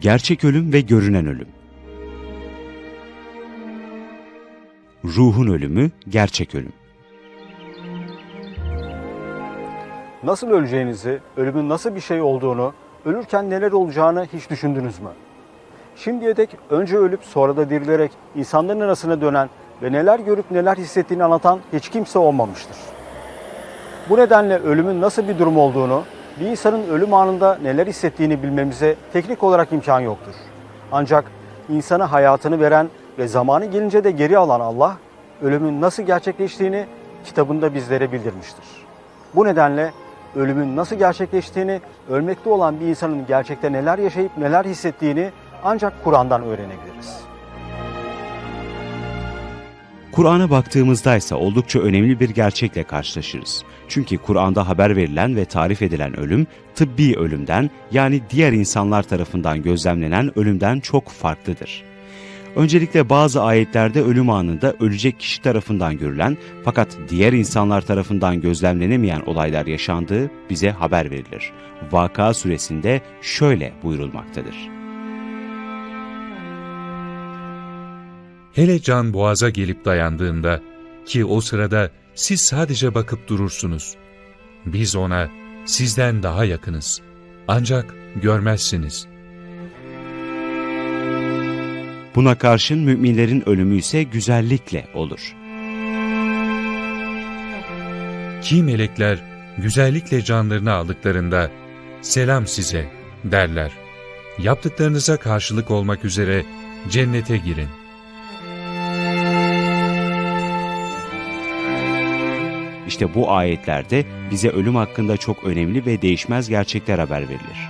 Gerçek ölüm ve görünen ölüm. Ruhun ölümü, gerçek ölüm. Nasıl öleceğinizi, ölümün nasıl bir şey olduğunu, ölürken neler olacağını hiç düşündünüz mü? Şimdiye dek önce ölüp sonra da dirilerek insanların arasına dönen ve neler görüp neler hissettiğini anlatan hiç kimse olmamıştır. Bu nedenle ölümün nasıl bir durum olduğunu, bir insanın ölüm anında neler hissettiğini bilmemize teknik olarak imkan yoktur. Ancak insana hayatını veren ve zamanı gelince de geri alan Allah, ölümün nasıl gerçekleştiğini kitabında bizlere bildirmiştir. Bu nedenle ölümün nasıl gerçekleştiğini, ölmekte olan bir insanın gerçekte neler yaşayıp neler hissettiğini ancak Kur'an'dan öğrenebiliriz. Kur'an'a baktığımızda ise oldukça önemli bir gerçekle karşılaşırız. Çünkü Kur'an'da haber verilen ve tarif edilen ölüm, tıbbi ölümden yani diğer insanlar tarafından gözlemlenen ölümden çok farklıdır. Öncelikle bazı ayetlerde ölüm anında ölecek kişi tarafından görülen fakat diğer insanlar tarafından gözlemlenemeyen olaylar yaşandığı bize haber verilir. Vaka suresinde şöyle buyurulmaktadır. Hele can boğaza gelip dayandığında ki o sırada siz sadece bakıp durursunuz. Biz ona sizden daha yakınız. Ancak görmezsiniz. Buna karşın müminlerin ölümü ise güzellikle olur. Ki melekler güzellikle canlarını aldıklarında selam size derler. Yaptıklarınıza karşılık olmak üzere cennete girin. İşte bu ayetlerde bize ölüm hakkında çok önemli ve değişmez gerçekler haber verilir.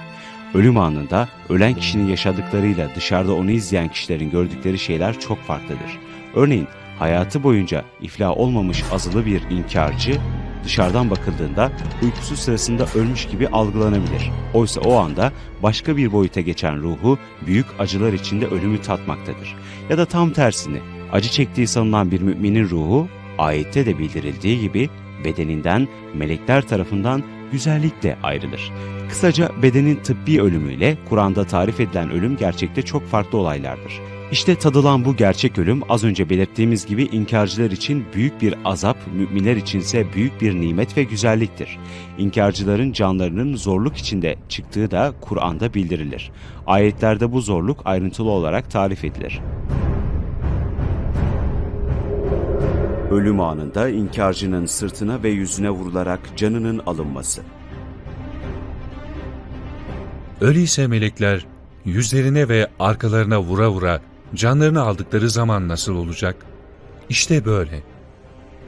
Ölüm anında ölen kişinin yaşadıklarıyla dışarıda onu izleyen kişilerin gördükleri şeyler çok farklıdır. Örneğin hayatı boyunca iflah olmamış azılı bir inkarcı dışarıdan bakıldığında uykusu sırasında ölmüş gibi algılanabilir. Oysa o anda başka bir boyuta geçen ruhu büyük acılar içinde ölümü tatmaktadır. Ya da tam tersini acı çektiği sanılan bir müminin ruhu ayette de bildirildiği gibi bedeninden melekler tarafından güzellikle ayrılır. Kısaca bedenin tıbbi ölümüyle Kur'an'da tarif edilen ölüm gerçekte çok farklı olaylardır. İşte tadılan bu gerçek ölüm az önce belirttiğimiz gibi inkarcılar için büyük bir azap, müminler içinse büyük bir nimet ve güzelliktir. İnkarcıların canlarının zorluk içinde çıktığı da Kur'an'da bildirilir. Ayetlerde bu zorluk ayrıntılı olarak tarif edilir. Ölüm anında inkarcının sırtına ve yüzüne vurularak canının alınması. Öyleyse melekler yüzlerine ve arkalarına vura vura canlarını aldıkları zaman nasıl olacak? İşte böyle.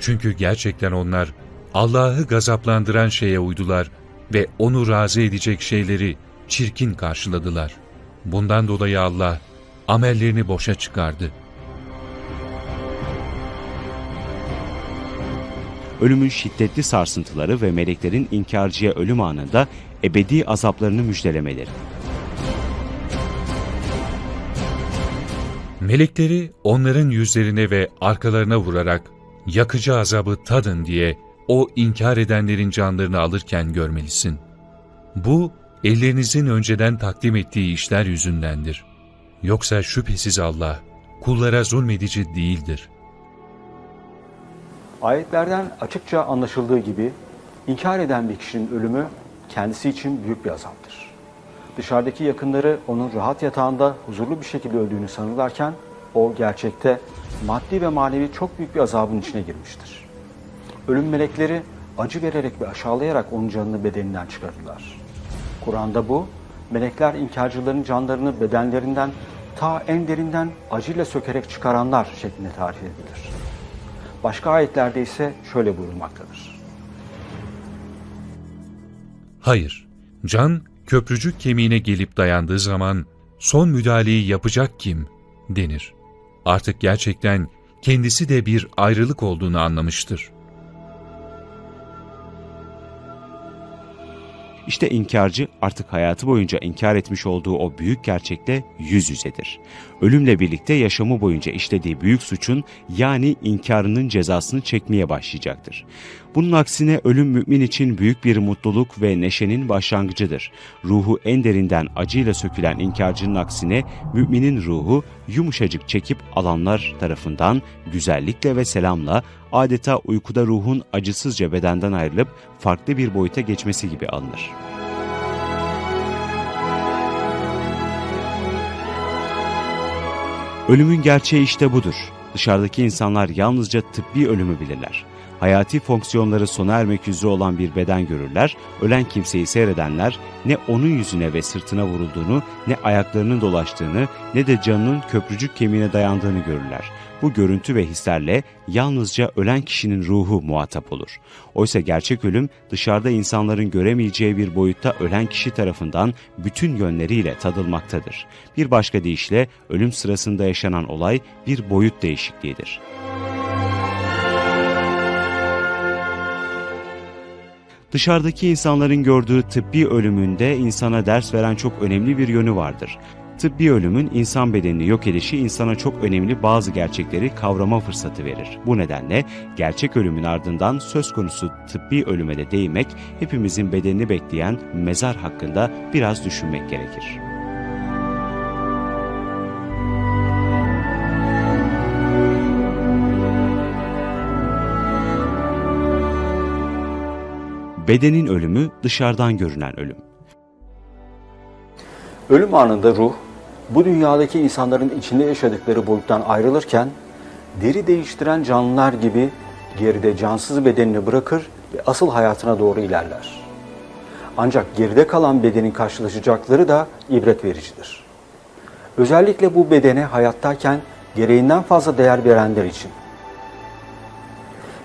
Çünkü gerçekten onlar Allah'ı gazaplandıran şeye uydular ve onu razı edecek şeyleri çirkin karşıladılar. Bundan dolayı Allah amellerini boşa çıkardı. Ölümün şiddetli sarsıntıları ve meleklerin inkarcıya ölüm anında ebedi azaplarını müjdelemeleri. Melekleri onların yüzlerine ve arkalarına vurarak yakıcı azabı tadın diye o inkar edenlerin canlarını alırken görmelisin. Bu ellerinizin önceden takdim ettiği işler yüzündendir. Yoksa şüphesiz Allah kullara zulmedici değildir. Ayetlerden açıkça anlaşıldığı gibi inkar eden bir kişinin ölümü kendisi için büyük bir azaptır. Dışarıdaki yakınları onun rahat yatağında huzurlu bir şekilde öldüğünü sanırlarken o gerçekte maddi ve manevi çok büyük bir azabın içine girmiştir. Ölüm melekleri acı vererek ve aşağılayarak onun canını bedeninden çıkarırlar. Kur'an'da bu, melekler inkarcıların canlarını bedenlerinden ta en derinden acıyla sökerek çıkaranlar şeklinde tarif edilir. Başka ayetlerde ise şöyle buyurulmaktadır. Hayır, can köprücük kemiğine gelip dayandığı zaman son müdahaleyi yapacak kim denir. Artık gerçekten kendisi de bir ayrılık olduğunu anlamıştır. İşte inkarcı artık hayatı boyunca inkar etmiş olduğu o büyük gerçekle yüz yüzedir. Ölümle birlikte yaşamı boyunca işlediği büyük suçun yani inkarının cezasını çekmeye başlayacaktır. Bunun aksine ölüm mümin için büyük bir mutluluk ve neşenin başlangıcıdır. Ruhu en derinden acıyla sökülen inkarcının aksine müminin ruhu yumuşacık çekip alanlar tarafından güzellikle ve selamla adeta uykuda ruhun acısızca bedenden ayrılıp farklı bir boyuta geçmesi gibi alınır. Ölümün gerçeği işte budur. Dışarıdaki insanlar yalnızca tıbbi ölümü bilirler. Hayati fonksiyonları sona ermek üzere olan bir beden görürler, ölen kimseyi seyredenler ne onun yüzüne ve sırtına vurulduğunu, ne ayaklarının dolaştığını, ne de canının köprücük kemiğine dayandığını görürler. Bu görüntü ve hislerle yalnızca ölen kişinin ruhu muhatap olur. Oysa gerçek ölüm dışarıda insanların göremeyeceği bir boyutta ölen kişi tarafından bütün yönleriyle tadılmaktadır. Bir başka deyişle ölüm sırasında yaşanan olay bir boyut değişikliğidir. Dışarıdaki insanların gördüğü tıbbi ölümünde insana ders veren çok önemli bir yönü vardır. Tıbbi ölümün insan bedenini yok edişi insana çok önemli bazı gerçekleri kavrama fırsatı verir. Bu nedenle gerçek ölümün ardından söz konusu tıbbi ölüme de değinmek, hepimizin bedenini bekleyen mezar hakkında biraz düşünmek gerekir. Bedenin ölümü dışarıdan görünen ölüm. Ölüm anında ruh, bu dünyadaki insanların içinde yaşadıkları boyuttan ayrılırken, deri değiştiren canlılar gibi geride cansız bedenini bırakır ve asıl hayatına doğru ilerler. Ancak geride kalan bedenin karşılaşacakları da ibret vericidir. Özellikle bu bedene hayattayken gereğinden fazla değer verenler için.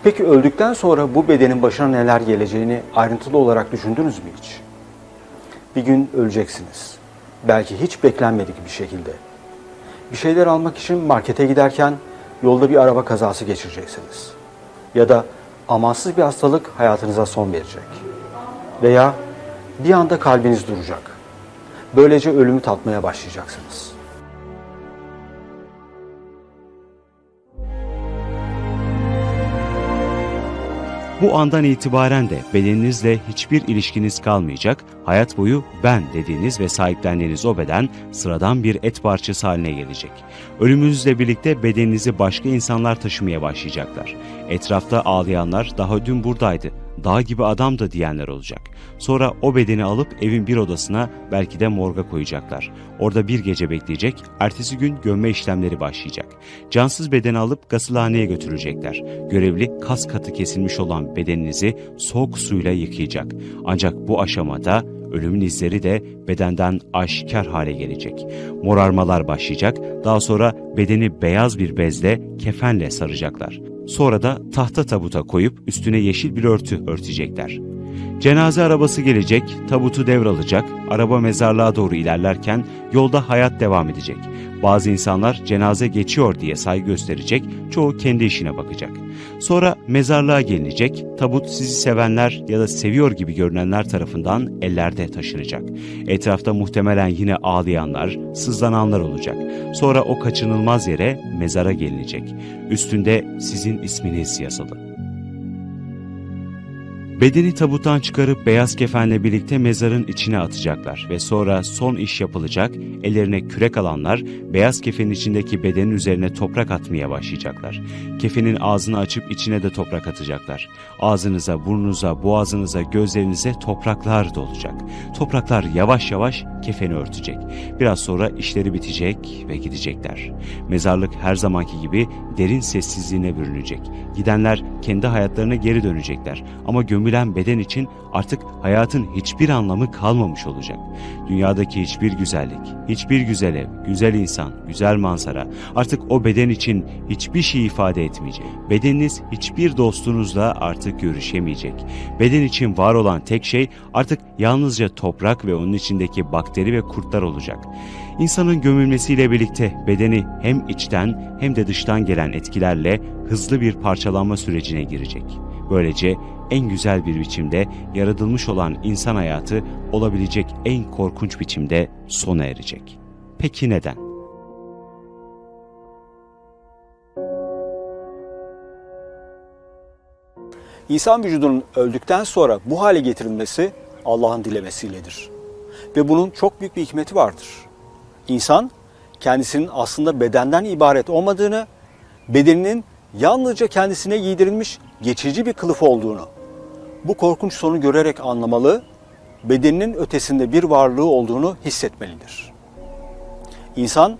Peki öldükten sonra bu bedenin başına neler geleceğini ayrıntılı olarak düşündünüz mü hiç? Bir gün öleceksiniz. Belki hiç beklenmedik bir şekilde. Bir şeyler almak için markete giderken yolda bir araba kazası geçireceksiniz. Ya da amansız bir hastalık hayatınıza son verecek. Veya bir anda kalbiniz duracak. Böylece ölümü tatmaya başlayacaksınız. Bu andan itibaren de bedeninizle hiçbir ilişkiniz kalmayacak, hayat boyu ben dediğiniz ve sahiplendiğiniz o beden sıradan bir et parçası haline gelecek. Ölümünüzle birlikte bedeninizi başka insanlar taşımaya başlayacaklar. Etrafta ağlayanlar daha dün buradaydı, dağ gibi adam da diyenler olacak. Sonra o bedeni alıp evin bir odasına belki de morga koyacaklar. Orada bir gece bekleyecek, ertesi gün gömme işlemleri başlayacak. Cansız bedeni alıp gasılhaneye götürecekler. Görevli kas katı kesilmiş olan bedeninizi soğuk suyla yıkayacak. Ancak bu aşamada ölümün izleri de bedenden aşikar hale gelecek. Morarmalar başlayacak, daha sonra bedeni beyaz bir bezle, kefenle saracaklar. Sonra da tahta tabuta koyup üstüne yeşil bir örtü örtecekler. Cenaze arabası gelecek, tabutu devralacak, araba mezarlığa doğru ilerlerken yolda hayat devam edecek. Bazı insanlar cenaze geçiyor diye saygı gösterecek, çoğu kendi işine bakacak. Sonra mezarlığa gelinecek, tabut sizi sevenler ya da seviyor gibi görünenler tarafından ellerde taşınacak. Etrafta muhtemelen yine ağlayanlar, sızlananlar olacak. Sonra o kaçınılmaz yere mezara gelinecek. Üstünde sizin isminiz yazılı. Bedeni tabuttan çıkarıp beyaz kefenle birlikte mezarın içine atacaklar ve sonra son iş yapılacak, ellerine kürek alanlar beyaz kefenin içindeki bedenin üzerine toprak atmaya başlayacaklar. Kefenin ağzını açıp içine de toprak atacaklar. Ağzınıza, burnunuza, boğazınıza, gözlerinize topraklar dolacak. Topraklar yavaş yavaş kefeni örtecek. Biraz sonra işleri bitecek ve gidecekler. Mezarlık her zamanki gibi derin sessizliğine bürünecek. Gidenler kendi hayatlarına geri dönecekler ama gömülen beden için artık hayatın hiçbir anlamı kalmamış olacak. Dünyadaki hiçbir güzellik, hiçbir güzel ev, güzel insan, güzel manzara artık o beden için hiçbir şey ifade etmeyecek. Bedeniniz hiçbir dostunuzla artık görüşemeyecek. Beden için var olan tek şey artık yalnızca toprak ve onun içindeki bakteri ve kurtlar olacak. İnsanın gömülmesiyle birlikte bedeni hem içten hem de dıştan gelen etkilerle hızlı bir parçalanma sürecine girecek. Böylece en güzel bir biçimde yaratılmış olan insan hayatı olabilecek en korkunç biçimde sona erecek. Peki neden? İnsan vücudunun öldükten sonra bu hale getirilmesi Allah'ın dilemesiyledir. Ve bunun çok büyük bir hikmeti vardır. İnsan kendisinin aslında bedenden ibaret olmadığını, bedeninin yalnızca kendisine giydirilmiş geçici bir kılıf olduğunu, bu korkunç sonu görerek anlamalı, bedeninin ötesinde bir varlığı olduğunu hissetmelidir. İnsan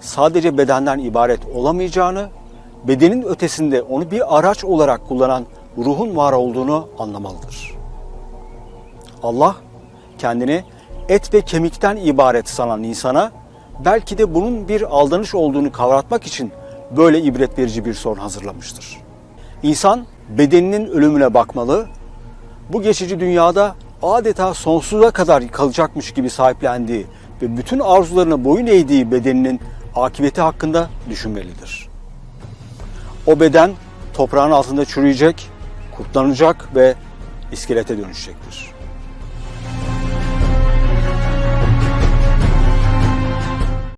sadece bedenden ibaret olamayacağını, bedenin ötesinde onu bir araç olarak kullanan ruhun var olduğunu anlamalıdır. Allah kendini et ve kemikten ibaret sanan insana belki de bunun bir aldanış olduğunu kavratmak için böyle ibret verici bir sorun hazırlamıştır. İnsan bedeninin ölümüne bakmalı, bu geçici dünyada adeta sonsuza kadar kalacakmış gibi sahiplendiği ve bütün arzularına boyun eğdiği bedeninin akıbeti hakkında düşünmelidir. O beden toprağın altında çürüyecek, kurtlanacak ve iskelete dönüşecektir.